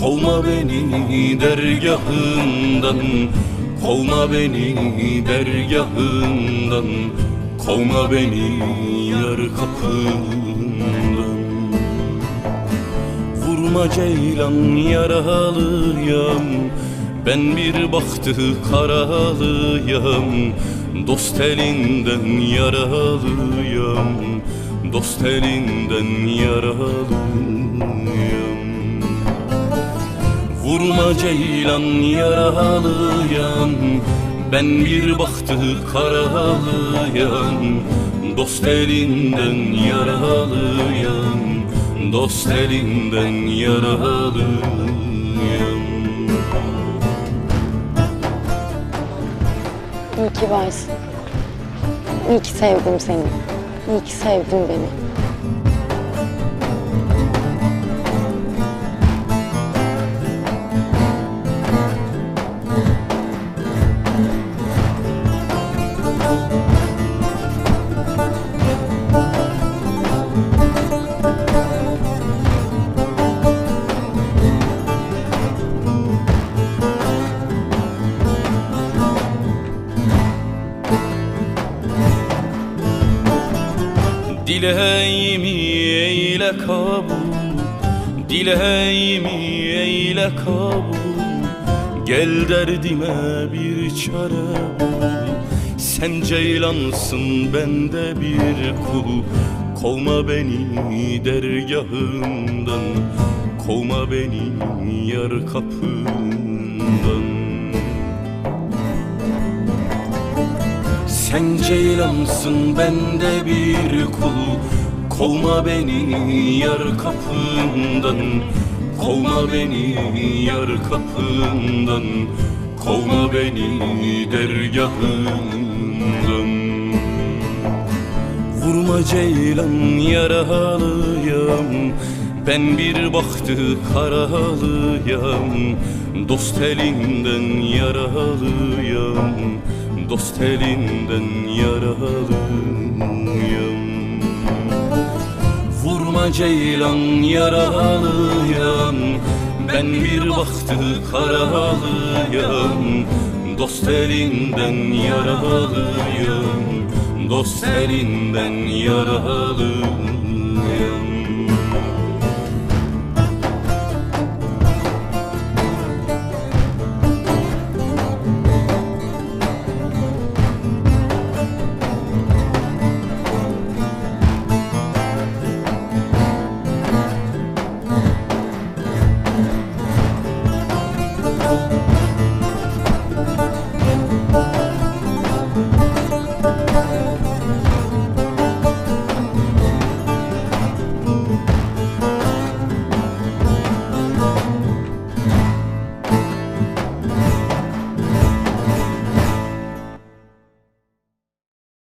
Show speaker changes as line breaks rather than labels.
Kovma beni dergahından Kovma beni dergahından Kovma beni yar kapından. Vurma ceylan yaralıyam Ben bir baktı karalıyam. Dost elinden yaralıyam Dost elinden yaralıyam Vurma ceylan yaralıyam Ben bir baktı karalıyam Dost elinden yaralıyam Dost elinden yaralıyam
İyi ki varsın. İyi ki sevdim seni. İyi ki sevdin beni.
Dileğimi eyle kabul Dileğimi eyle kabul. Gel derdime bir çare bul Sen ceylansın ben de bir kul. Kovma beni dergahından Kovma beni yar kapından Sen ceylansın ben de bir kul. Kovma beni yar kapından. Kovma beni yar kapından. Kovma beni dergahından. Vurma ceylan yaralıyam Ben bir baktı karalıyam Dost elinden yaralıyam Dost elinden yaralıyam Vurma ceylan yaralıyam Ben bir baktı karalıyam Dost elinden yaralıyam Dost elinden yaralıyam